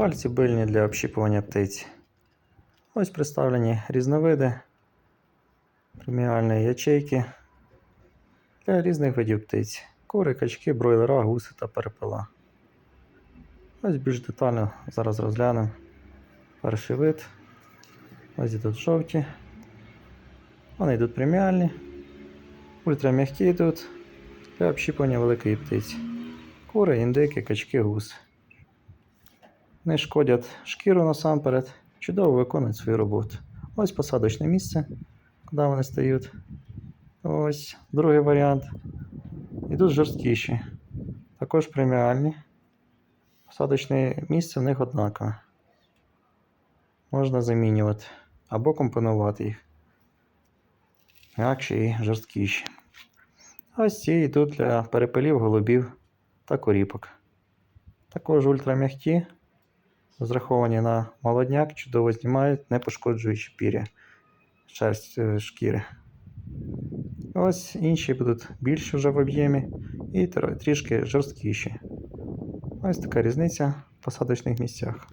Пальці бильні для общіпування птиць. Ось представлені різновиди преміальної ячейки для різних видів птиць. Кури, качки, бройлера, гуси та перепела. Ось більш детально зараз розглянемо перший вид. Ось тут жовті. Вони йдуть преміальні. Ультрам'які йдуть для общіпування великої птиці. Кури, індики, качки, гуси. Не шкодять шкіру насамперед, чудово виконують свою роботу. Ось посадочне місце, куди вони стають. Ось другий варіант. Ідуть жорсткіші. Також преміальні. Посадочне місце в них однакове. Можна замінювати або компонувати їх. М'якші і жорсткіші. Ось ці йдуть для перепелів, голубів та коріпок. Також ультрам'які, розраховані на молодняк, чудово знімають, не пошкоджуючи пір'я, шерсть е, шкіри. Ось інші будуть більші вже в об'ємі і трішки жорсткіші. Ось така різниця в посадочних місцях.